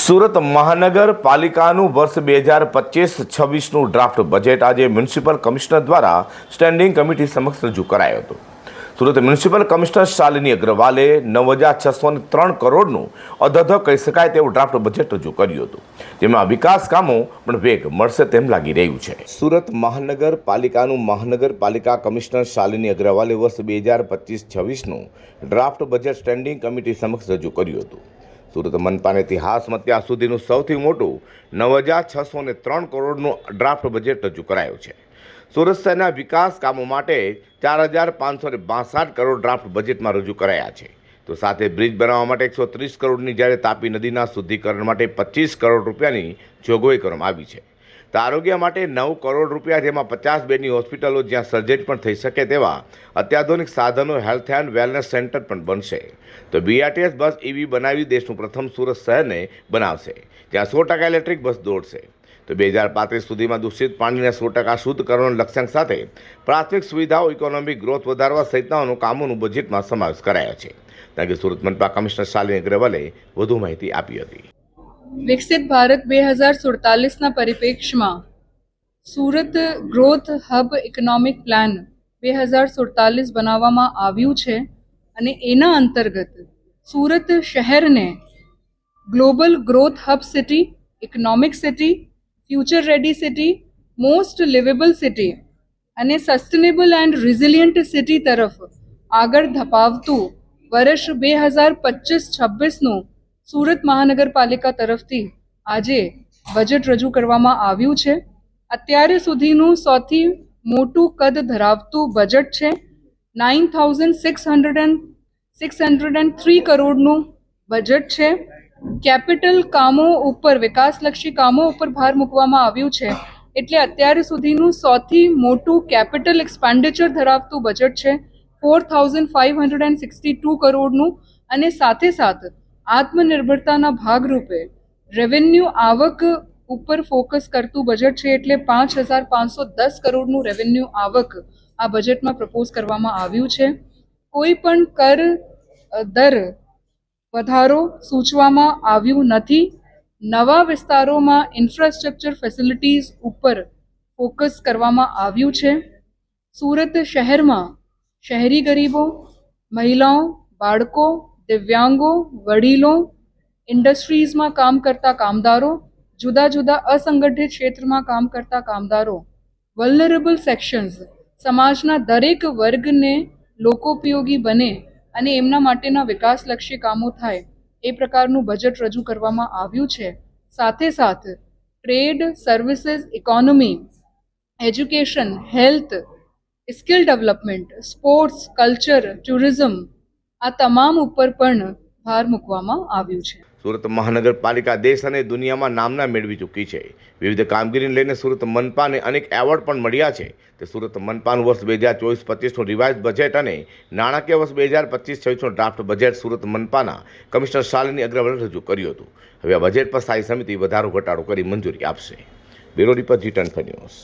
સુરત મહાનગરપાલિકાનું વર્ષ બે હજાર પચીસ છવ્વીસનું ડ્રાફ્ટ બજેટ આજે મ્યુનિસિપલ કમિશનર દ્વારા સ્ટેન્ડિંગ કમિટી સમક્ષ રજૂ કરાયો હતો. સુરત મ્યુનિસિપલ કમિશનર શાલિની અગ્રવાલે નવ હજાર છસો ત્રણ કરોડનું અધધ કહી શકાય તેવું ડ્રાફ્ટ બજેટ રજૂ કર્યું હતું. જેમાં વિકાસ કામો પણ વેગ મળશે તેમ લાગી રહ્યું છે. સુરત મહાનગરપાલિકાનું મહાનગરપાલિકા કમિશનર શાલિની અગ્રવાલે વર્ષ બે હજાર પચીસ છવ્વીસનું ડ્રાફ્ટ બજેટ સ્ટેન્ડિંગ કમિટી સમક્ષ રજૂ કર્યું હતું. સુરત મનપાના ઇતિહાસમાં ત્યાં સુધીનું સૌથી મોટું નવ હજાર છસો ને ત્રણ કરોડનું ડ્રાફ્ટ બજેટ રજૂ કરાયું છે. સુરત શહેરના વિકાસ કામો માટે ચાર હજાર પાંચસો ને બાસઠ કરોડ ડ્રાફ્ટ બજેટમાં રજૂ કરાયા છે. તો સાથે બ્રિજ બનાવવા માટે એકસો ત્રીસ કરોડની જ્યારે તાપી નદીના શુદ્ધિકરણ માટે પચીસ કરોડ રૂપિયાની જોગવાઈ કરવામાં આવી છે. તો આરોગ્ય માટે નવ કરોડ રૂપિયા જેમાં પચાસ બેડની હોસ્પિટલો જ્યાં સર્જરી પણ થઈ શકે તેવા અત્યાધુનિક સાધનો હેલ્થ એન્ડ વેલનેસ સેન્ટર પણ બનશે. તો બીઆરટીએસ બસ ઇવી બનાવી દેશનું પ્રથમ સુરત શહેરને બનાવશે, જ્યાં સો ટકા ઇલેક્ટ્રિક બસ દોડશે. તો બે હજાર પાંત્રીસ સુધીમાં દૂષિત પાણીને સો ટકા શુદ્ધ કરવાના લક્ષ્યાંક સાથે પ્રાથમિક સુવિધાઓ, ઇકોનોમિક ગ્રોથ વધારવા સહિતનાઓનું કામોનું બજેટમાં સમાવેશ કરાયો છે. ત્યાં કે સુરત મનપા કમિશનર શાલિની અગ્રવાલે વધુ માહિતી આપી હતી. વિકસિત ભારત બે હજાર સુડતાલીસના પરિપ્રેક્ષમાં Surat growth hub economic plan બે હજાર સુડતાલીસ બનાવવામાં આવ્યું છે અને એના અંતર્ગત સુરત શહેરને global growth hub city, economic city, future ready city, most liveable city અને સસ્ટેનેબલ એન્ડ રિઝિલિયન્ટ સિટી તરફ આગળ ધપાવતું વર્ષ બે હજાર પચીસ છવ્વીસનું સુરત મહાનગરપાલિકા તરફથી આજે બજેટ રજૂ કરવામાં આવ્યું છે. અત્યારે સુધીનું સૌથી મોટું કદ ધરાવતું બજેટ છે. Nine thousand six hundred and six hundred and three કરોડનું બજેટ છે. કેપિટલ કામો ઉપર, વિકાસલક્ષી કામો ઉપર ભાર મૂકવામાં આવ્યું છે. એટલે અત્યારે સુધીનું સૌથી મોટું કેપિટલ એક્સપેન્ડિચર ધરાવતું બજેટ છે. Four thousand five hundred and sixty two કરોડનું અને સાથે સાથ આત્મનિર્ભરતાના ભાગરૂપે રેવન્યુ આવક ઉપર ફોકસ કરતું બજેટ છે એટલે પાંચ હજાર પાંચસો દસ કરોડનું રેવન્યુ આવક આ બજેટમાં પ્રપોઝ કરવામાં આવ્યું છે. કોઈ પણ કર દર વધારો સૂચવામાં આવ્યું નથી. નવા વિસ્તારોમાં ઇન્ફ્રાસ્ટ્રક્ચર ફેસિલિટીઝ ઉપર ફોકસ કરવામાં આવ્યું છે. સુરત શહેરમાં શહેરી ગરીબો, મહિલાઓ, બાળકો દિવ્યાંગો, વડીલો, ઇન્ડસ્ટ્રીઝમાં કામ કરતા કામદારો, જુદા જુદા અસંગઠિત ક્ષેત્રમાં કામ કરતા કામદારો વલ્નરેબલ સેક્શન્સ સમાજના દરેક વર્ગને લોકોપયોગી બને અને એમના માટેના વિકાસલક્ષી કામો થાય, એ પ્રકારનું બજેટ રજૂ કરવામાં આવ્યું છે. સાથે સાથ trade services economy education health skill development sports culture tourism આ તમામ ઉપર પણ ભાર મૂકવામાં આવ્યો છે. સુરત મહાનગરપાલિકા દેશ અને દુનિયામાં નામના મેળવી ચૂકી છે. વિવિધ કામગીરીને લઈને સુરત મનપાને અનેક એવોર્ડ પણ મળ્યા છે. તે સુરત મનપાનું વર્ષ બે હજાર ચોવીસ પચીસનું રિવાઇઝ બજેટ અને નાણાકીય વર્ષ બે હજાર પચીસ છવ્વીસનું ડ્રાફ્ટ બજેટ સુરત મનપાના કમિશનર શાલિની અગ્રવાલે રજૂ કર્યું હતું. હવે આ બજેટ પર સ્થાયી સમિતિ વધારો ઘટાડો કરી મંજૂરી આપશે. Bureau report G ten news.